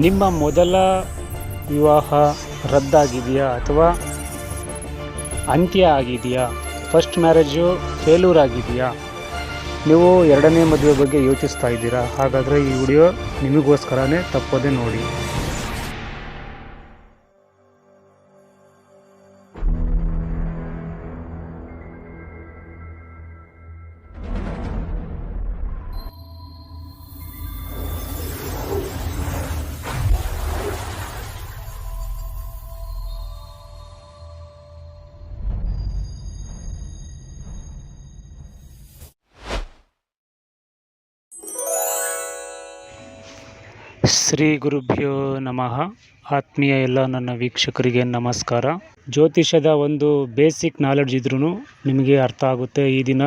ನಿಮ್ಮ ಮೊದಲ ವಿವಾಹ ರದ್ದಾಗಿದೆಯಾ ಅಥವಾ ಅಂತ್ಯ ಆಗಿದೆಯಾ? ಫಸ್ಟ್ ಮ್ಯಾರೇಜು ಫೇಲ್ಯೂರ್ ಆಗಿದೆಯಾ? ನೀವು ಎರಡನೇ ಮದುವೆ ಬಗ್ಗೆ ಯೋಚಿಸ್ತಾ ಇದ್ದೀರಾ? ಹಾಗಾದರೆ ಈ ವಿಡಿಯೋ ನಿಮಗೋಸ್ಕರನೇ ತಪ್ಪದೆ ನೋಡಿ. ಶ್ರೀ ಗುರುಭ್ಯೋ ನಮಃ. ಆತ್ಮೀಯ ಎಲ್ಲ ನನ್ನ ವೀಕ್ಷಕರಿಗೆ ನಮಸ್ಕಾರ. ಜ್ಯೋತಿಷದ ಒಂದು ಬೇಸಿಕ್ ನಾಲೆಡ್ಜ್ ಇದ್ರೂ ನಿಮಗೆ ಅರ್ಥ ಆಗುತ್ತೆ. ಈ ದಿನ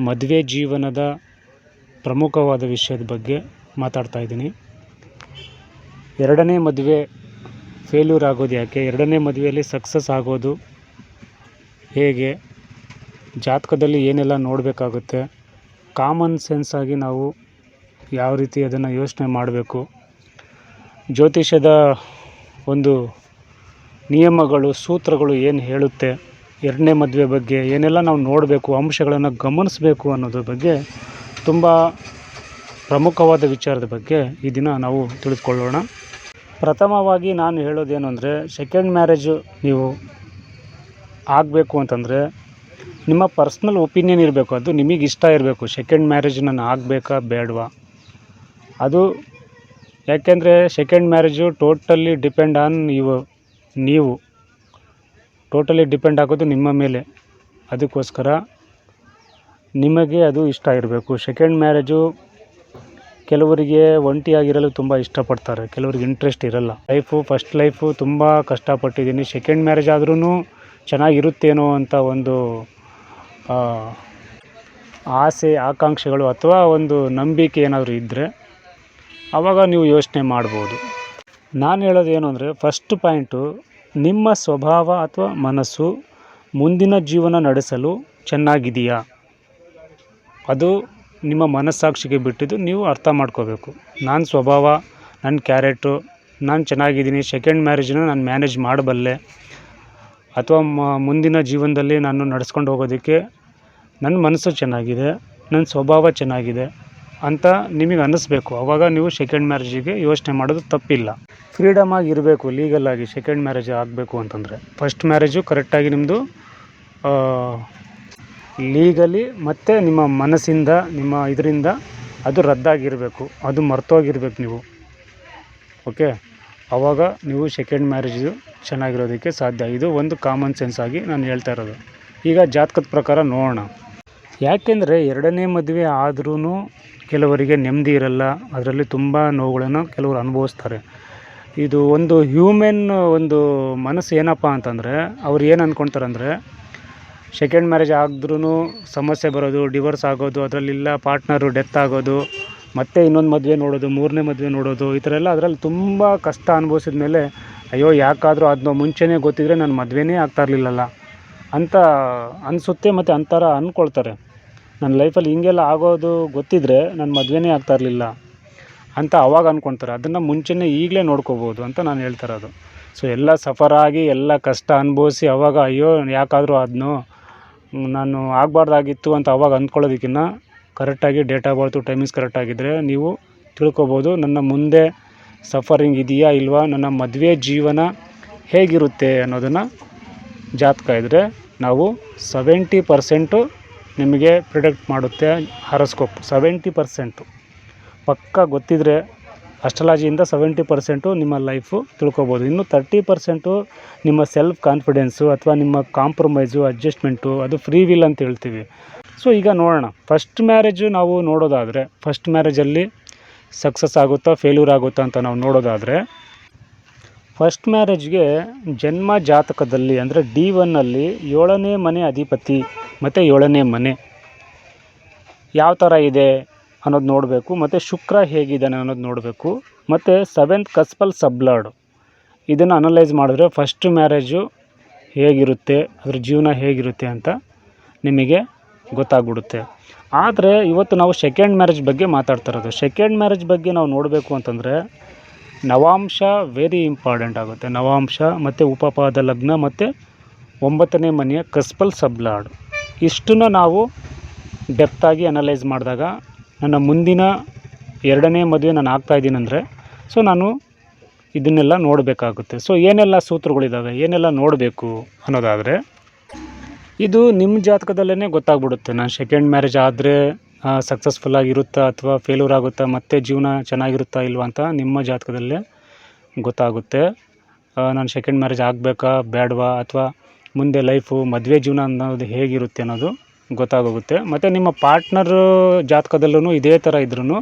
ಮದುವೆ ಜೀವನದ ಪ್ರಮುಖವಾದ ವಿಷಯದ ಬಗ್ಗೆ ಮಾತಾಡ್ತಾ ಇದ್ದೀನಿ. ಎರಡನೇ ಮದುವೆ ಫೇಲ್ಯೂರ್ ಆಗೋದು ಯಾಕೆ? ಎರಡನೇ ಮದುವೆಯಲ್ಲಿ ಸಕ್ಸಸ್ ಆಗೋದು ಹೇಗೆ? ಜಾತಕದಲ್ಲಿ ಏನೆಲ್ಲ ನೋಡಬೇಕಾಗುತ್ತೆ? ಕಾಮನ್ ಸೆನ್ಸ್ ಆಗಿ ನಾವು ಯಾವ ರೀತಿ ಅದನ್ನು ಯೋಚನೆ ಮಾಡಬೇಕು. ಜ್ಯೋತಿಷ್ಯದ ಒಂದು ನಿಯಮಗಳು, ಸೂತ್ರಗಳು ಏನು ಹೇಳುತ್ತೆ, ಎರಡನೇ ಮದುವೆ ಬಗ್ಗೆ ಏನೆಲ್ಲ ನಾವು ನೋಡಬೇಕು, ಅಂಶಗಳನ್ನು ಗಮನಿಸಬೇಕು ಅನ್ನೋದ್ರ ಬಗ್ಗೆ ತುಂಬ ಪ್ರಮುಖವಾದ ವಿಚಾರದ ಬಗ್ಗೆ ಈ ದಿನ ನಾವು ತಿಳಿದುಕೊಳ್ಳೋಣ. ಪ್ರಥಮವಾಗಿ ನಾನು ಹೇಳೋದೇನು ಅಂದರೆ ಸೆಕೆಂಡ್ ಮ್ಯಾರೇಜು ನೀವು ಆಗಬೇಕು ಅಂತಂದರೆ, ನಿಮ್ಮ ಪರ್ಸ್ನಲ್ ಒಪಿನಿಯನ್ ಇರಬೇಕು, ಅದು ನಿಮಗೆ ಇಷ್ಟ ಇರಬೇಕು. ಸೆಕೆಂಡ್ ಮ್ಯಾರೇಜ್ ನಾನು ಆಗಬೇಕಾ, ಬೇಡವಾ? ಅದು ಯಾಕೆಂದರೆ second marriage totally depend on ಇವು, ನೀವು. ಟೋಟಲಿ ಡಿಪೆಂಡ್ ಆಗೋದು ನಿಮ್ಮ ಮೇಲೆ. ಅದಕ್ಕೋಸ್ಕರ ನಿಮಗೆ ಅದು ಇಷ್ಟ ಇರಬೇಕು ಸೆಕೆಂಡ್ ಮ್ಯಾರೇಜು ಕೆಲವರಿಗೆ ಒಂಟಿಯಾಗಿರಲು ತುಂಬ ಇಷ್ಟಪಡ್ತಾರೆ. ಕೆಲವರಿಗೆ ಇಂಟ್ರೆಸ್ಟ್ ಇರಲ್ಲ. ಲೈಫು ಫಸ್ಟ್ ಲೈಫು ತುಂಬ ಕಷ್ಟಪಟ್ಟಿದ್ದೀನಿ. ಸೆಕೆಂಡ್ ಮ್ಯಾರೇಜ್ ಆದ್ರೂ ಚೆನ್ನಾಗಿರುತ್ತೇನೋ ಅಂತ ಒಂದು ಆಸೆ, ಆಕಾಂಕ್ಷೆಗಳು ಅಥವಾ ಒಂದು ನಂಬಿಕೆ ಏನಾದರೂ ಇದ್ದರೆ ಆವಾಗ ನೀವು ಯೋಚನೆ ಮಾಡ್ಬೋದು. ನಾನು ಹೇಳೋದು ಏನು ಅಂದರೆ ಫಸ್ಟ್ ಪಾಯಿಂಟು ನಿಮ್ಮ ಸ್ವಭಾವ ಅಥವಾ ಮನಸ್ಸು ಮುಂದಿನ ಜೀವನ ನಡೆಸಲು ಚೆನ್ನಾಗಿದೆಯಾ? ಅದು ನಿಮ್ಮ ಮನಸ್ಸಾಕ್ಷಿಗೆ ಬಿಟ್ಟಿದ್ದು ನೀವು ಅರ್ಥ ಮಾಡ್ಕೋಬೇಕು. ನಾನು ಸ್ವಭಾವ ನನ್ನ ಕ್ಯಾರೆಟು ನಾನು ಚೆನ್ನಾಗಿದ್ದೀನಿ ಸೆಕೆಂಡ್ ಮ್ಯಾರೇಜನ್ನ ನಾನು ಮ್ಯಾನೇಜ್ ಮಾಡಬಲ್ಲೆ, ಅಥವಾ ಮುಂದಿನ ಜೀವನದಲ್ಲಿ ನಾನು ನಡೆಸ್ಕೊಂಡು ಹೋಗೋದಕ್ಕೆ ನನ್ನ ಮನಸ್ಸು ಚೆನ್ನಾಗಿದೆ ನನ್ನ ಸ್ವಭಾವ ಚೆನ್ನಾಗಿದೆ ಅಂತ ನಿಮಗೆ ಅನ್ನಿಸ್ಬೇಕು. ಅವಾಗ ನೀವು ಸೆಕೆಂಡ್ ಮ್ಯಾರೇಜಿಗೆ ಯೋಚನೆ ಮಾಡೋದು ತಪ್ಪಿಲ್ಲ. ಫ್ರೀಡಮ್ ಆಗಿ ಇರಬೇಕು ಲೀಗಲ್ ಆಗಿ ಸೆಕೆಂಡ್ ಮ್ಯಾರೇಜ್ ಆಗಬೇಕು ಅಂತಂದರೆ. ಫಸ್ಟ್ ಮ್ಯಾರೇಜು ಕರೆಕ್ಟಾಗಿ ನಿಮ್ಮದು ಲೀಗಲಿ ಮತ್ತು ನಿಮ್ಮ ಮನಸ್ಸಿಂದ, ನಿಮ್ಮ ಇದರಿಂದ ಅದು ರದ್ದಾಗಿರಬೇಕು. ಅದು ಮರ್ತೋಗಿರ್ಬೇಕು ನೀವು. ಓಕೆ ಆವಾಗ ನೀವು ಸೆಕೆಂಡ್ ಮ್ಯಾರೇಜು ಚೆನ್ನಾಗಿರೋದಕ್ಕೆ ಸಾಧ್ಯ. ಇದು ಒಂದು ಕಾಮನ್ ಸೆನ್ಸ್ ಆಗಿ ನಾನು ಹೇಳ್ತಾ ಇರೋದು. ಈಗ ಜಾತಕದ ಪ್ರಕಾರ ನೋಡೋಣ. ಯಾಕೆಂದರೆ ಎರಡನೇ ಮದುವೆ ಆದ್ರೂ ಕೆಲವರಿಗೆ ನೆಮ್ಮದಿ ಇರಲ್ಲ. ಅದರಲ್ಲಿ ತುಂಬ ನೋವುಗಳನ್ನು ಕೆಲವರು ಅನುಭವಿಸ್ತಾರೆ. ಇದು ಒಂದು ಹ್ಯೂಮೆನ್ ಒಂದು ಮನಸ್ಸು ಏನಪ್ಪ ಅಂತಂದರೆ, ಅವ್ರು ಏನು ಅಂದ್ಕೊಳ್ತಾರೆ ಅಂದರೆ ಸೆಕೆಂಡ್ ಮ್ಯಾರೇಜ್ ಆದ್ರೂ ಸಮಸ್ಯೆ ಬರೋದು ಡಿವೋರ್ಸ್ ಆಗೋದು, ಅದರಲ್ಲಿಲ್ಲ ಪಾರ್ಟ್ನರು ಡೆತ್ ಆಗೋದು, ಮತ್ತೆ ಇನ್ನೊಂದು ಮದುವೆ ನೋಡೋದು, ಮೂರನೇ ಮದುವೆ ನೋಡೋದು, ಈ ಥರ ಎಲ್ಲ ಅದರಲ್ಲಿ ತುಂಬ ಕಷ್ಟ ಅನುಭವಿಸಿದ ಮೇಲೆ ಅಯ್ಯೋ ಯಾಕಾದರೂ ಅದನ್ನ ಮುಂಚೆನೇ ಗೊತ್ತಿದ್ರೆ ನಾನು ಮದುವೆನೇ ಆಗ್ತಾ ಇರಲಿಲ್ಲಲ್ಲ. ಅಂತ ಅನಿಸುತ್ತೆ ಮತ್ತು ಅಂತಾರ ಅಂದ್ಕೊಳ್ತಾರೆ ನನ್ನ ಲೈಫಲ್ಲಿ ಹಿಂಗೆಲ್ಲ ಆಗೋದು ಗೊತ್ತಿದ್ದರೆ ನನ್ನ ಮದುವೆನೇ ಆಗ್ತಾ ಇರಲಿಲ್ಲ ಅಂತ ಅವಾಗ ಅಂದ್ಕೊಳ್ತಾರೆ ಅದನ್ನು ಮುಂಚೆನೇ ಈಗಲೇ ನೋಡ್ಕೋಬೋದು ಅಂತ ನಾನು ಹೇಳ್ತಾರೆ ಅದು ಸೊ ಎಲ್ಲ ಸಫರಾಗಿ ಎಲ್ಲ ಕಷ್ಟ ಅನುಭವಿಸಿ ಅವಾಗ ಅಯ್ಯೋ, ಯಾಕಾದರೂ ಅದನ್ನು ನಾನು ಆಗಬಾರ್ದಾಗಿತ್ತು ಅಂತ ಅವಾಗ ಅಂದ್ಕೊಳ್ಳೋದಕ್ಕಿಂತ ಕರೆಕ್ಟಾಗಿ ಡೇಟ್ ಆಫ್ ಬರ್ತು ಟೈಮಿಂಗ್ಸ್ ಕರೆಕ್ಟಾಗಿದ್ದರೆ ನೀವು ತಿಳ್ಕೊಬೋದು, ನನ್ನ ಮುಂದೆ ಸಫರಿಂಗ್ ಇದೆಯಾ ಇಲ್ವಾ, ನನ್ನ ಮದುವೆ ಜೀವನ ಹೇಗಿರುತ್ತೆ ಅನ್ನೋದನ್ನು ಜಾತಕ ಇದ್ದರೆ ನಾವು ಸೆವೆಂಟಿ ಪರ್ಸೆಂಟು ನಿಮಗೆ ಪ್ರಿಡಕ್ಟ್ ಮಾಡುತ್ತೆ ಹಾರೋಸ್ಕೋಪ್ ಸೆವೆಂಟಿ ಪರ್ಸೆಂಟು. ಪಕ್ಕ ಗೊತ್ತಿದ್ದರೆ ಅಸ್ಟ್ರಾಲಜಿಯಿಂದ ಸೆವೆಂಟಿ ಪರ್ಸೆಂಟು ನಿಮ್ಮ ಲೈಫು ತಿಳ್ಕೊಬೋದು. ಇನ್ನು ತರ್ಟಿ ಪರ್ಸೆಂಟು ನಿಮ್ಮ ಸೆಲ್ಫ್ ಕಾನ್ಫಿಡೆನ್ಸು ಅಥವಾ ನಿಮ್ಮ ಕಾಂಪ್ರಮೈಸು ಅಡ್ಜಸ್ಟ್ಮೆಂಟು ಅದು ಫ್ರೀ ವಿಲ್ ಅಂತ ಹೇಳ್ತೀವಿ. ಸೊ ಈಗ ನೋಡೋಣ. ಫಸ್ಟ್ ಮ್ಯಾರೇಜು ನಾವು ನೋಡೋದಾದರೆ ಫಸ್ಟ್ ಮ್ಯಾರೇಜಲ್ಲಿ ಸಕ್ಸಸ್ ಆಗುತ್ತಾ ಫೇಲ್ಯೂರ್ ಆಗುತ್ತಾ ಅಂತ ನಾವು ನೋಡೋದಾದರೆ ಫಸ್ಟ್ ಮ್ಯಾರೇಜ್ಗೆ ಜನ್ಮ ಜಾತಕದಲ್ಲಿ ಅಂದರೆ ಡಿ ಒನ್ನಲ್ಲಿ ಏಳನೇ ಮನೆ ಅಧಿಪತಿ ಮತ್ತು ಏಳನೇ ಮನೆ. ಯಾವ ಥರ ಇದೆ ಅನ್ನೋದು ನೋಡಬೇಕು, ಮತ್ತು ಶುಕ್ರ ಹೇಗಿದ್ದಾನೆ ಅನ್ನೋದು ನೋಡಬೇಕು, ಮತ್ತು ಸೆವೆಂತ್ ಕಸ್ಪಲ್ ಸಬ್ಲರ್ಡ್. ಇದನ್ನು ಅನಲೈಸ್ ಮಾಡಿದ್ರೆ ಫಸ್ಟ್ ಮ್ಯಾರೇಜು ಹೇಗಿರುತ್ತೆ, ಅದ್ರ ಜೀವನ ಹೇಗಿರುತ್ತೆ ಅಂತ ನಿಮಗೆ ಗೊತ್ತಾಗ್ಬಿಡುತ್ತೆ. ಆದರೆ ಇವತ್ತು ನಾವು ಸೆಕೆಂಡ್ ಮ್ಯಾರೇಜ್ ಬಗ್ಗೆ ಮಾತಾಡ್ತಾ ಇರೋದು. ಸೆಕೆಂಡ್ ಮ್ಯಾರೇಜ್ ಬಗ್ಗೆ ನಾವು ನೋಡಬೇಕು ಅಂತಂದರೆ ನವಾಂಶ ವೆರಿ ಇಂಪಾರ್ಟೆಂಟ್ ಆಗುತ್ತೆ. ನವಾಂಶ ಮತ್ತು ಉಪಪಾದ ಲಗ್ನ ಮತ್ತು ಒಂಬತ್ತನೇ ಮನೆಯ ಕಸ್ಪಲ್ ಸಬ್ಲಾಡ್ ಇಷ್ಟನ್ನು ನಾವು ಡೆಪ್ತಾಗಿ ಅನಲೈಸ್ ಮಾಡಿದಾಗ ನನ್ನ ಮುಂದಿನ ಎರಡನೇ ಮದುವೆ ನಾನು ಆಗ್ತಾ ಅಂದರೆ ಸೊ ನಾನು ಇದನ್ನೆಲ್ಲ ನೋಡಬೇಕಾಗುತ್ತೆ. ಸೊ ಏನೆಲ್ಲ ಸೂತ್ರಗಳಿದ್ದಾವೆ ಏನೆಲ್ಲ ನೋಡಬೇಕು ಅನ್ನೋದಾದರೆ, ಇದು ನಿಮ್ಮ ಜಾತಕದಲ್ಲೇ ಗೊತ್ತಾಗ್ಬಿಡುತ್ತೆ. ನಾನು ಸೆಕೆಂಡ್ ಮ್ಯಾರೇಜ್ ಆದರೆ ಸಕ್ಸಸ್ಫುಲ್ ಆಗಿರುತ್ತಾ ಅಥವಾ ಫೇಲ್ಯೂರ್ ಆಗುತ್ತಾ ಮತ್ತೆ ಜೀವನ ಚೆನ್ನಾಗಿರುತ್ತಾ ಇಲ್ವಾ ಅಂತ ನಿಮ್ಮ ಜಾತಕದಲ್ಲೇ ಗೊತ್ತಾಗುತ್ತೆ. ನಾನು ಸೆಕೆಂಡ್ ಮ್ಯಾರೇಜ್ ಆಗಬೇಕಾ ಬೇಡವಾ ಅಥವಾ ಮುಂದೆ ಲೈಫು ಮದುವೆ ಜೀವನ ಅನ್ನೋದು ಹೇಗಿರುತ್ತೆ ಅನ್ನೋದು ಗೊತ್ತಾಗೋಗುತ್ತೆ. ಮತ್ತು ನಿಮ್ಮ ಪಾರ್ಟ್ನರ್ ಜಾತಕದಲ್ಲೂ ಇದೇ ಥರ ಇದ್ರೂ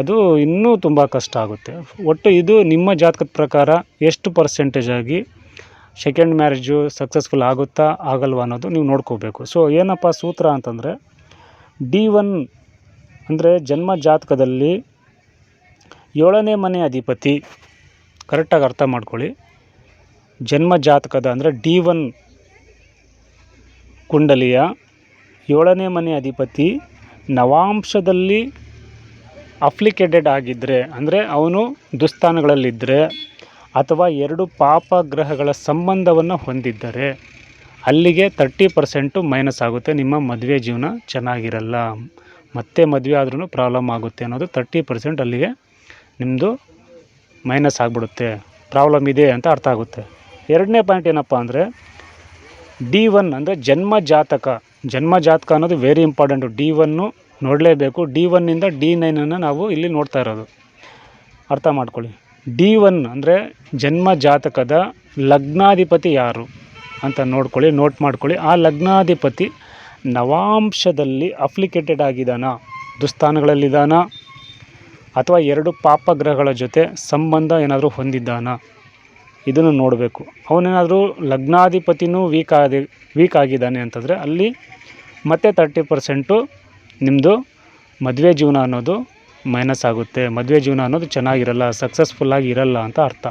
ಅದು ಇನ್ನೂ ತುಂಬ ಕಷ್ಟ ಆಗುತ್ತೆ. ಒಟ್ಟು ಇದು ನಿಮ್ಮ ಜಾತಕದ ಪ್ರಕಾರ ಎಷ್ಟು ಪರ್ಸೆಂಟೇಜ್ ಆಗಿ ಸೆಕೆಂಡ್ ಮ್ಯಾರೇಜು ಸಕ್ಸಸ್ಫುಲ್ ಆಗುತ್ತಾ, ಆಗಲ್ವಾ ಅನ್ನೋದು ನೀವು ನೋಡ್ಕೋಬೇಕು. ಸೊ ಏನಪ್ಪ ಸೂತ್ರ ಅಂತಂದರೆ ಡಿ ಒನ್ ಅಂದರೆ ಜನ್ಮ ಜಾತಕದಲ್ಲಿ ಏಳನೇ ಮನೆ ಅಧಿಪತಿ. ಕರೆಕ್ಟಾಗಿ ಅರ್ಥ ಮಾಡ್ಕೊಳ್ಳಿ. ಜನ್ಮ ಜಾತಕದ ಅಂದರೆ ಡಿ ಒನ್ ಕುಂಡಲಿಯ ಏಳನೇ ಮನೆ ಅಧಿಪತಿ ನವಾಂಶದಲ್ಲಿ ಅಫ್ಲಿಕೇಟೆಡ್ ಆಗಿದ್ದರೆ ಅಂದರೆ ಅವನು ದುಸ್ಥಾನಗಳಲ್ಲಿದ್ದರೆ ಅಥವಾ ಎರಡು ಪಾಪ ಗ್ರಹಗಳ ಸಂಬಂಧವನ್ನು ಹೊಂದಿದ್ದರೆ ಅಲ್ಲಿಗೆ ತರ್ಟಿ ಪರ್ಸೆಂಟು ಮೈನಸ್ ಆಗುತ್ತೆ. ನಿಮ್ಮ ಮದುವೆ ಜೀವನ ಚೆನ್ನಾಗಿರಲ್ಲ. ಮತ್ತೆ ಮದುವೆ ಆದ್ರೂ ಪ್ರಾಬ್ಲಮ್ ಆಗುತ್ತೆ ಅನ್ನೋದು ತರ್ಟಿ ಪರ್ಸೆಂಟ್ ಅಲ್ಲಿಗೆ ನಿಮ್ಮದು ಮೈನಸ್ ಆಗಿಬಿಡುತ್ತೆ. ಪ್ರಾಬ್ಲಮ್ ಇದೆ ಅಂತ ಅರ್ಥ ಆಗುತ್ತೆ. ಎರಡನೇ ಪಾಯಿಂಟ್ ಏನಪ್ಪ ಅಂದರೆ ಡಿ ಒನ್ ಅಂದರೆ ಜನ್ಮ ಜಾತಕ. ಜನ್ಮ ಜಾತಕ ಅನ್ನೋದು ವೆರಿ ಇಂಪಾರ್ಟೆಂಟು ಡಿ ಒನ್ನು ನೋಡಲೇಬೇಕು. ಡಿ ಒನ್ನಿಂದ ಡಿ ನೈನನ್ನು ನಾವು ಇಲ್ಲಿ ನೋಡ್ತಾ ಇರೋದು. ಅರ್ಥ ಮಾಡ್ಕೊಳ್ಳಿ. ಡಿ ಒನ್ ಅಂದರೆ ಜನ್ಮ ಜಾತಕದ ಲಗ್ನಾಧಿಪತಿ ಯಾರು? ಅಂತ ನೋಡ್ಕೊಳ್ಳಿ ನೋಟ್ ಮಾಡ್ಕೊಳ್ಳಿ. ಆ ಲಗ್ನಾಧಿಪತಿ ನವಾಂಶದಲ್ಲಿ ಅಫ್ಲಿಕೇಟೆಡ್ ಆಗಿದ್ದಾನ, ದುಸ್ಥಾನಗಳಲ್ಲಿದ್ದಾನ, ಅಥವಾ ಎರಡು ಪಾಪಗ್ರಹಗಳ ಜೊತೆ ಸಂಬಂಧ ಏನಾದರೂ ಹೊಂದಿದ್ದಾನ, ಇದನ್ನು ನೋಡಬೇಕು. ಅವನೇನಾದರೂ ಲಗ್ನಾಧಿಪತಿನೂ ವೀಕ್ ಆದಿ ವೀಕ್ ಆಗಿದ್ದಾನೆ ಅಂತಂದರೆ ಅಲ್ಲಿ ಮತ್ತೆ ತರ್ಟಿ ಪರ್ಸೆಂಟು ನಿಮ್ಮದು ಮದುವೆ ಜೀವನ ಅನ್ನೋದು ಮೈನಸ್ ಆಗುತ್ತೆ. ಮದುವೆ ಜೀವನ ಅನ್ನೋದು ಚೆನ್ನಾಗಿರಲ್ಲ ಸಕ್ಸಸ್ಫುಲ್ಲಾಗಿ ಇರಲ್ಲ ಅಂತ ಅರ್ಥ.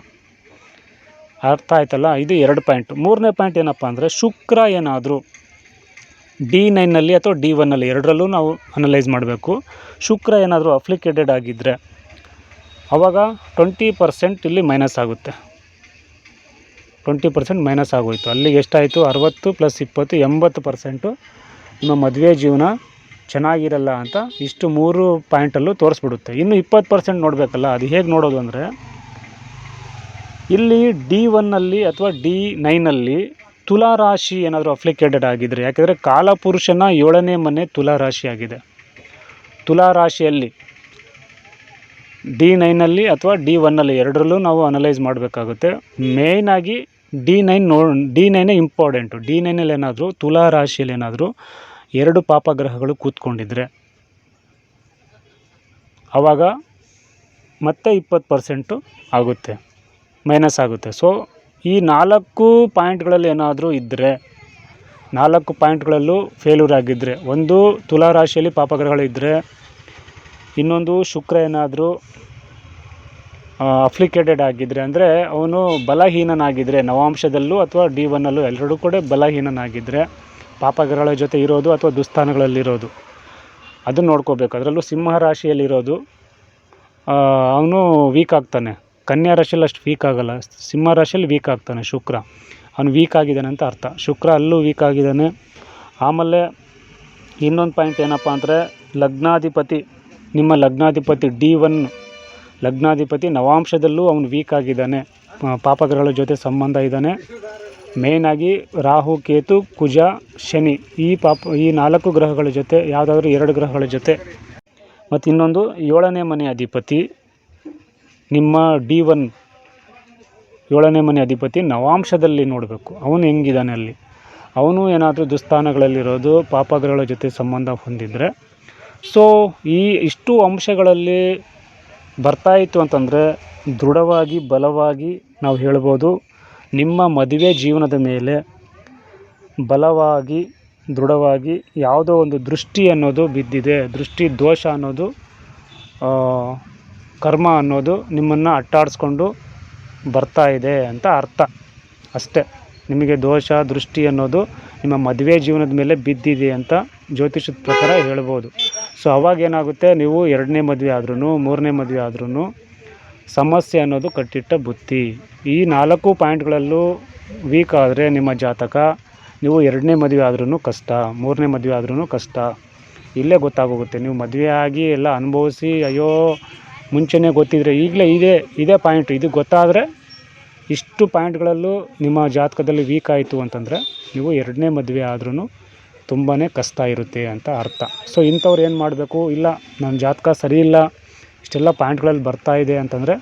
ಅರ್ಥ ಆಯ್ತಲ್ಲ? ಇದು ಎರಡು ಪಾಯಿಂಟ್. ಮೂರನೇ ಪಾಯಿಂಟ್ ಏನಪ್ಪ ಅಂದರೆ, ಶುಕ್ರ ಏನಾದರೂ ಡಿ ನೈನಲ್ಲಿ ಅಥವಾ ಡಿ ಒನ್ನಲ್ಲಿ ಎರಡರಲ್ಲೂ ನಾವು ಅನಲೈಸ್ ಮಾಡಬೇಕು. ಶುಕ್ರ ಏನಾದರೂ ಅಫ್ಲಿಕೇಟೆಡ್ ಆಗಿದ್ದರೆ ಆವಾಗ ಟ್ವೆಂಟಿ ಪರ್ಸೆಂಟ್ ಇಲ್ಲಿ ಮೈನಸ್ ಆಗುತ್ತೆ. ಟ್ವೆಂಟಿ ಪರ್ಸೆಂಟ್ ಮೈನಸ್ ಆಗೋಯಿತು. ಅಲ್ಲಿಗೆ ಎಷ್ಟಾಯಿತು? ಅರವತ್ತು ಪ್ಲಸ್ ಇಪ್ಪತ್ತು, ಎಂಬತ್ತು ಪರ್ಸೆಂಟು ನಿಮ್ಮ ಮದುವೆ ಜೀವನ ಚೆನ್ನಾಗಿರಲ್ಲ ಅಂತ ಇಷ್ಟು ಮೂರು ಪಾಯಿಂಟಲ್ಲೂ ತೋರಿಸ್ಬಿಡುತ್ತೆ. ಇನ್ನು ಇಪ್ಪತ್ತು ಪರ್ಸೆಂಟ್ ನೋಡಬೇಕಲ್ಲ, ಅದು ಹೇಗೆ ನೋಡೋದು ಅಂದರೆ ಇಲ್ಲಿ ಡಿ ಒನ್ನಲ್ಲಿ ಅಥವಾ ಡಿ ನೈನಲ್ಲಿ ತುಲಾ ರಾಶಿ ಏನಾದರೂ ಅಫ್ಲಿಕೇಟೆಡ್ ಆಗಿದ್ದರೆ ಯಾಕೆಂದರೆ ಕಾಲಪುರುಷನ ಏಳನೇ ಮನೆ ತುಲಾ ರಾಶಿ ಆಗಿದೆ. ತುಲಾ ರಾಶಿಯಲ್ಲಿ ಡಿ ನೈನಲ್ಲಿ ಅಥವಾ ಡಿ ಒನ್ನಲ್ಲಿ ಎರಡರಲ್ಲೂ ನಾವು ಅನಲೈಸ್ ಮಾಡಬೇಕಾಗುತ್ತೆ. ಮೇಯ್ನಾಗಿ ಡಿ ನೈನ್ ನೋ ಡಿ ನೈನೇ ಇಂಪಾರ್ಟೆಂಟು ಡಿ ನೈನಲ್ಲಿ ಏನಾದರೂ, ತುಲಾ ರಾಶಿಯಲ್ಲಿ ಏನಾದರೂ ಎರಡು ಪಾಪಗ್ರಹಗಳು ಕೂತ್ಕೊಂಡಿದ್ರೆ ಆವಾಗ ಮತ್ತೆ ಇಪ್ಪತ್ತು ಪರ್ಸೆಂಟು ಆಗುತ್ತೆ. ಮೈನಸ್ ಆಗುತ್ತೆ. ಸೊ ಈ ನಾಲ್ಕು ಪಾಯಿಂಟ್ಗಳಲ್ಲಿ ಏನಾದರೂ ಇದ್ದರೆ ನಾಲ್ಕು ಪಾಯಿಂಟ್ಗಳಲ್ಲೂ ಫೇಲ್ಯೂರ್ ಆಗಿದ್ದರೆ ಒಂದು ತುಲಾ ರಾಶಿಯಲ್ಲಿ ಪಾಪಗ್ರಹಗಳಿದ್ದರೆ ಇನ್ನೊಂದು ಶುಕ್ರ ಏನಾದರೂ ಅಫ್ಲಿಕೇಟೆಡ್ ಆಗಿದ್ದರೆ ಅಂದರೆ ಅವನು ಬಲಹೀನನಾಗಿದ್ದರೆ ನವಾಂಶದಲ್ಲೂ ಅಥವಾ ಡಿ ಒನ್ನಲ್ಲೂ ಎಲ್ಲರೂ ಕೂಡ ಬಲಹೀನನಾಗಿದ್ದರೆ ಪಾಪಗ್ರಹಗಳ ಜೊತೆ ಇರೋದು ಅಥವಾ ದುಸ್ಥಾನಗಳಲ್ಲಿರೋದು, ಅದನ್ನು ನೋಡ್ಕೋಬೇಕು. ಅದರಲ್ಲೂ ಸಿಂಹ ರಾಶಿಯಲ್ಲಿರೋದು ಅವನು ವೀಕ್ ಆಗ್ತಾನೆ. ಕನ್ಯಾ ರಾಶಿಯಲ್ಲಿ ಅಷ್ಟು ವೀಕ್ ಆಗಲ್ಲ. ಸಿಂಹ ರಾಶಿಯಲ್ಲಿ ವೀಕ್ ಆಗ್ತಾನೆ ಶುಕ್ರ. ಅವನು ವೀಕ್ ಆಗಿದ್ದಾನೆ ಅಂತ ಅರ್ಥ. ಶುಕ್ರ ಅಲ್ಲೂ ವೀಕ್ ಆಗಿದ್ದಾನೆ. ಆಮೇಲೆ ಇನ್ನೊಂದು ಪಾಯಿಂಟ್ ಏನಪ್ಪ ಅಂದರೆ, ಲಗ್ನಾಧಿಪತಿ, ನಿಮ್ಮ ಲಗ್ನಾಧಿಪತಿ ಡಿ ಒನ್ ಲಗ್ನಾಧಿಪತಿ ನವಾಂಶದಲ್ಲೂ ಅವನು ವೀಕ್ ಆಗಿದ್ದಾನೆ. ಪಾಪಗ್ರಹಗಳ ಜೊತೆ ಸಂಬಂಧ ಇದ್ದಾನೆ. ಮೇಯ್ನಾಗಿ ರಾಹು, ಕೇತು, ಕುಜ, ಶನಿ ಈ ಪಾಪ, ಈ ನಾಲ್ಕು ಗ್ರಹಗಳ ಜೊತೆ, ಯಾವುದಾದ್ರೂ ಎರಡು ಗ್ರಹಗಳ ಜೊತೆ. ಮತ್ತು ಇನ್ನೊಂದು ಏಳನೇ ಮನೆ ಅಧಿಪತಿ. ನಿಮ್ಮ ಡಿ ಒನ್ ಏಳನೇ ಮನೆ ಅಧಿಪತಿ ನವಾಂಶದಲ್ಲಿ ನೋಡಬೇಕು. ಅವನು ಹೆಂಗಿದ್ದಾನೆ ಅಲ್ಲಿ? ಅವನು ಏನಾದರೂ ದುಸ್ಥಾನಗಳಲ್ಲಿರೋದು, ಪಾಪಗ್ರಹಗಳ ಜೊತೆ ಸಂಬಂಧ ಹೊಂದಿದರೆ. ಸೊ ಈ ಇಷ್ಟು ಅಂಶಗಳಲ್ಲಿ ಬರ್ತಾಯಿತ್ತು ಅಂತಂದರೆ ದೃಢವಾಗಿ, ಬಲವಾಗಿ ನಾವು ಹೇಳ್ಬೋದು, ನಿಮ್ಮ ಮದುವೆ ಜೀವನದ ಮೇಲೆ ಬಲವಾಗಿ, ದೃಢವಾಗಿ ಯಾವುದೋ ಒಂದು ದೃಷ್ಟಿ ಅನ್ನೋದು ಬಿದ್ದಿದೆ. ದೃಷ್ಟಿ, ದೋಷ ಅನ್ನೋದು ಕರ್ಮ ಅನ್ನೋದು ನಿಮ್ಮನ್ನು ಅಟ್ಟಾಡಿಸ್ಕೊಂಡು ಬರ್ತಾ ಇದೆ ಅಂತ ಅರ್ಥ. ಅಷ್ಟೇ. ನಿಮಗೆ ದೋಷ, ದೃಷ್ಟಿ ಅನ್ನೋದು ನಿಮ್ಮ ಮದುವೆ ಜೀವನದ ಮೇಲೆ ಬಿದ್ದಿದೆ ಅಂತ ಜ್ಯೋತಿಷದ ಪ್ರಕಾರ ಹೇಳ್ಬೋದು. ಸೊ ಅವಾಗೇನಾಗುತ್ತೆ ನೀವು ಎರಡನೇ ಮದುವೆ ಆದ್ರೂ ಮೂರನೇ ಮದುವೆ ಆದ್ರೂ ಸಮಸ್ಯೆ ಅನ್ನೋದು ಕಟ್ಟಿಟ್ಟ ಬುತ್ತಿ. ಈ ನಾಲ್ಕು ಪಾಯಿಂಟ್ಗಳಲ್ಲೂ ವೀಕ್ ಆದರೆ ನಿಮ್ಮ ಜಾತಕ ನೀವು ಎರಡನೇ ಮದುವೆ ಆದ್ರೂ ಕಷ್ಟ, ಮೂರನೇ ಮದುವೆ ಆದ್ರೂ ಕಷ್ಟ. ಇಲ್ಲೇ ಗೊತ್ತಾಗೋಗುತ್ತೆ. ನೀವು ಮದುವೆ ಆಗಿ ಎಲ್ಲ ಅನುಭವಿಸಿ, ಅಯ್ಯೋ ಮುಂಚೆನೇ ಗೊತ್ತಿದ್ರೆ ಈಗಲೇ ಇದೇ ಇದೇ ಪಾಯಿಂಟ್ ಇದು ಗೊತ್ತಾದರೆ ಇಷ್ಟು ಪಾಯಿಂಟ್ಗಳಲ್ಲೂ ನಿಮ್ಮ ಜಾತಕದಲ್ಲಿ ವೀಕ್ ಆಯಿತು ಅಂತಂದರೆ ನೀವು ಎರಡನೇ ಮದುವೆ ಆದ್ರೂ ತುಂಬಾ ಕಷ್ಟ ಇರುತ್ತೆ ಅಂತ ಅರ್ಥ. ಸೊ ಇಂಥವ್ರು ಏನು ಮಾಡಬೇಕು? ಇಲ್ಲ ನನ್ನ ಜಾತಕ ಸರಿ ಇಲ್ಲ, ಇಷ್ಟೆಲ್ಲ ಪಾಯಿಂಟ್ಗಳಲ್ಲಿ ಬರ್ತಾ ಇದೆ ಅಂತಂದರೆ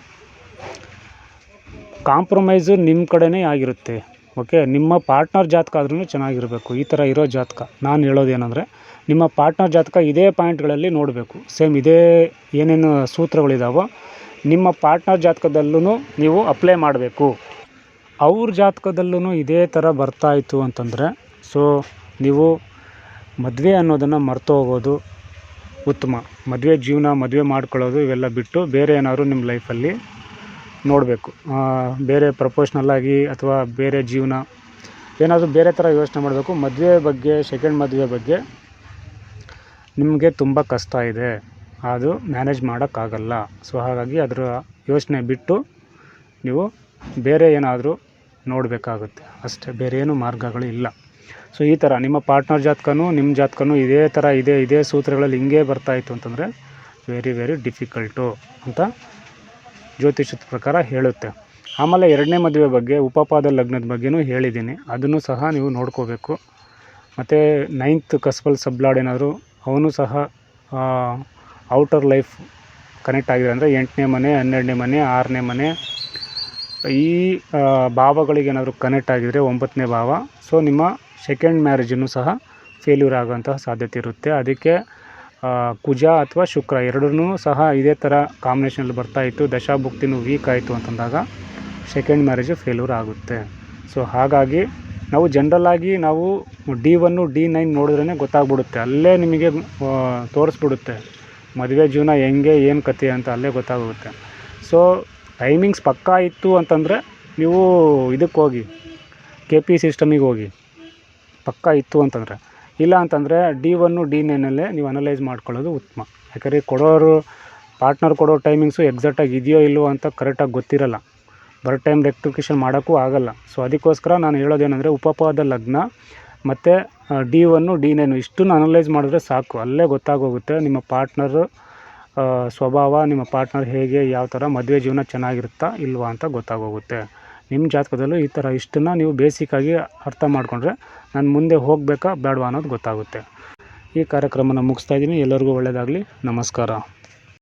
ಕಾಂಪ್ರಮೈಸು ನಿಮ್ಮ ಕಡೆನೇ ಆಗಿರುತ್ತೆ. ಓಕೆ, ನಿಮ್ಮ ಪಾರ್ಟ್ನರ್ ಜಾತಕ ಆದ್ರೂ ಚೆನ್ನಾಗಿರಬೇಕು. ಈ ಥರ ಇರೋ ಜಾತಕ. ನಾನು ಹೇಳೋದೇನೆಂದರೆ ನಿಮ್ಮ ಪಾರ್ಟ್ನರ್ ಜಾತಕ ಇದೇ ಪಾಯಿಂಟ್ಗಳಲ್ಲಿ ನೋಡಬೇಕು. ಸೇಮ್ ಇದೇ ಏನೇನು ಸೂತ್ರಗಳಿದಾವೋ, ನಿಮ್ಮ ಪಾರ್ಟ್ನರ್ ಜಾತಕದಲ್ಲೂ ನೀವು ಅಪ್ಲೈ ಮಾಡಬೇಕು. ಅವ್ರ ಜಾತಕದಲ್ಲೂ ಇದೇ ಥರ ಬರ್ತಾಯಿತ್ತು ಅಂತಂದರೆ, ಸೊ ನೀವು ಮದುವೆ ಅನ್ನೋದನ್ನು ಮರ್ತು ಹೋಗೋದು ಉತ್ತಮ. ಮದುವೆ ಜೀವನ ಮದುವೆ ಮಾಡ್ಕೊಳ್ಳೋದು ಇವೆಲ್ಲ ಬಿಟ್ಟು ಬೇರೆ ಏನಾದ್ರು ನಿಮ್ಮ ಲೈಫಲ್ಲಿ ನೋಡಬೇಕು. ಬೇರೆ ಪ್ರಪೋಷ್ನಲ್ಲಾಗಿ ಅಥವಾ ಬೇರೆ ಜೀವನ, ಏನಾದರೂ ಬೇರೆ ಥರ ಯೋಚನೆ ಮಾಡಬೇಕು. ಮದುವೆ ಬಗ್ಗೆ ಸೆಕೆಂಡ್ ಮದುವೆ ಬಗ್ಗೆ ನಿಮಗೆ ತುಂಬ ಕಷ್ಟ ಇದೆ. ಅದು ಮ್ಯಾನೇಜ್ ಮಾಡೋಕ್ಕಾಗಲ್ಲ. ಸೊ ಹಾಗಾಗಿ ಅದರ ಯೋಚನೆ ಬಿಟ್ಟು ನೀವು ಬೇರೆ ಏನಾದರೂ ನೋಡಬೇಕಾಗುತ್ತೆ. ಅಷ್ಟೇ ಬೇರೆ ಏನು ಮಾರ್ಗಗಳು ಇಲ್ಲ. ಸೊ ಈ ಥರ ನಿಮ್ಮ ಪಾರ್ಟ್ನರ್ ಜಾತಕನೂ ನಿಮ್ಮ ಜಾತಕನೂ ಇದೇ ಥರ ಇದೆ, ಇದೇ ಸೂತ್ರಗಳಲ್ಲಿ ಹಿಂಗೆ ಬರ್ತಾಯಿತ್ತು ಅಂತಂದರೆ ವೆರಿ ವೆರಿ ಡಿಫಿಕಲ್ಟು ಅಂತ ಜ್ಯೋತಿಷದ ಪ್ರಕಾರ ಹೇಳುತ್ತೆ. ಆಮೇಲೆ ಎರಡನೇ ಮದುವೆ ಬಗ್ಗೆ, ಉಪಪಾದ ಲಗ್ನದ ಬಗ್ಗೆನೂ ಹೇಳಿದ್ದೀನಿ. ಅದನ್ನು ಸಹ ನೀವು ನೋಡ್ಕೋಬೇಕು. ಮತ್ತು ನೈನ್ತ್ ಕಸ್ಬಲ್ ಸಬ್ಲಾಡ್ ಏನಾದರೂ, ಅವನು ಸಹ ಔಟರ್ ಲೈಫ್ ಕನೆಕ್ಟ್ ಆಗಿದೆ ಅಂದರೆ ಎಂಟನೇ ಮನೆ, ಹನ್ನೆರಡನೇ ಮನೆ, ಆರನೇ ಮನೆ, ಈ ಭಾವಗಳಿಗೆ ಏನಾದರೂ ಕನೆಕ್ಟ್ ಆಗಿದರೆ ಒಂಬತ್ತನೇ ಭಾವ. ಸೊ, ನಿಮ್ಮ ಸೆಕೆಂಡ್ ಮ್ಯಾರೇಜನ್ನು ಸಹ ಫೇಲ್ಯೂರ್ ಆಗೋಂತಹ ಸಾಧ್ಯತೆ ಇರುತ್ತೆ. ಅದಕ್ಕೆ ಕುಜ ಅಥವಾ ಶುಕ್ರ ಎರಡೂ ಸಹ ಇದೇ ಥರ ಕಾಂಬಿನೇಷನಲ್ಲಿ ಬರ್ತಾಯಿತ್ತು ದಶಾಭುಕ್ತಿನೂ ವೀಕ್ ಆಯಿತು ಅಂತಂದಾಗ ಸೆಕೆಂಡ್ ಮ್ಯಾರೇಜು ಫೇಲ್ಯೂರ್ ಆಗುತ್ತೆ. ಸೊ ಹಾಗಾಗಿ ನಾವು ಜನ್ರಲ್ಲಾಗಿ ನಾವು ಡಿ ಒನ್ನು ಡಿ ನೈನ್ ನೋಡಿದ್ರೇ ಗೊತ್ತಾಗ್ಬಿಡುತ್ತೆ. ಅಲ್ಲೇ ನಿಮಗೆ ತೋರಿಸ್ಬಿಡುತ್ತೆ. ಮದುವೆ ಜೀವನ ಹೆಂಗೆ, ಏನು ಕತೆ ಅಂತ ಅಲ್ಲೇ ಗೊತ್ತಾಗುತ್ತೆ. ಸೊ ಟೈಮಿಂಗ್ಸ್ ಪಕ್ಕಾ ಇತ್ತು ಅಂತಂದರೆ ನೀವು ಇದಕ್ಕೆ ಹೋಗಿ ಕೆ ಪಿ ಸಿಸ್ಟಮಿಗೆ ಹೋಗಿ, ಪಕ್ಕಾ ಇತ್ತು ಅಂತಂದರೆ. ಇಲ್ಲ ಅಂತಂದರೆ ಡಿ ಒನ್ನು ಡಿ ನೈನಲ್ಲೇ ನೀವು ಅನಲೈಸ್ ಮಾಡ್ಕೊಳ್ಳೋದು ಉತ್ತಮ. ಯಾಕಂದರೆ ಕೊಡೋರು ಪಾರ್ಟ್ನರ್ ಕೊಡೋ ಟೈಮಿಂಗ್ಸು ಎಕ್ಸಾಕ್ಟಾಗಿ ಇದೆಯೋ ಇಲ್ಲವೋ ಅಂತ ಕರೆಕ್ಟಾಗಿ ಗೊತ್ತಿರಲ್ಲ. ಬರೋ ಟೈಮ್ ರೆಕ್ಟಿಫಿಕೇಷನ್ ಮಾಡೋಕ್ಕೂ ಆಗಲ್ಲ. ಸೊ ಅದಕ್ಕೋಸ್ಕರ ನಾನು ಹೇಳೋದೇನೆಂದರೆ ಉಪಪಾದ ಲಗ್ನ ಮತ್ತು ಡಿ ಒನ್ನು ಡಿ ನೈನು ಇಷ್ಟನ್ನು ಅನಲೈಸ್ ಮಾಡಿದ್ರೆ ಸಾಕು. ಅಲ್ಲೇ ಗೊತ್ತಾಗೋಗುತ್ತೆ ನಿಮ್ಮ ಪಾರ್ಟ್ನರು ಸ್ವಭಾವ, ನಿಮ್ಮ ಪಾರ್ಟ್ನರ್ ಹೇಗೆ ಯಾವ ಥರ ಮದುವೆ ಜೀವನ ಚೆನ್ನಾಗಿರುತ್ತಾ ಇಲ್ವಾ ಅಂತ ಗೊತ್ತಾಗೋಗುತ್ತೆ. ನಿಮ್ಮ ಜಾತಕದಲ್ಲೂ ಈ ಥರ ಇಷ್ಟನ್ನು ನೀವು ಬೇಸಿಕ್ಕಾಗಿ ಅರ್ಥ ಮಾಡಿಕೊಂಡ್ರೆ ನಾನು ಮುಂದೆ ಹೋಗಬೇಕಾ ಬೇಡವಾ ಅನ್ನೋದು ಗೊತ್ತಾಗುತ್ತೆ. ಈ ಕಾರ್ಯಕ್ರಮನ ಮುಗಿಸ್ತಾ ಇದ್ದೀನಿ. ಎಲ್ಲರಿಗೂ ಒಳ್ಳೆಯದಾಗಲಿ. ನಮಸ್ಕಾರ.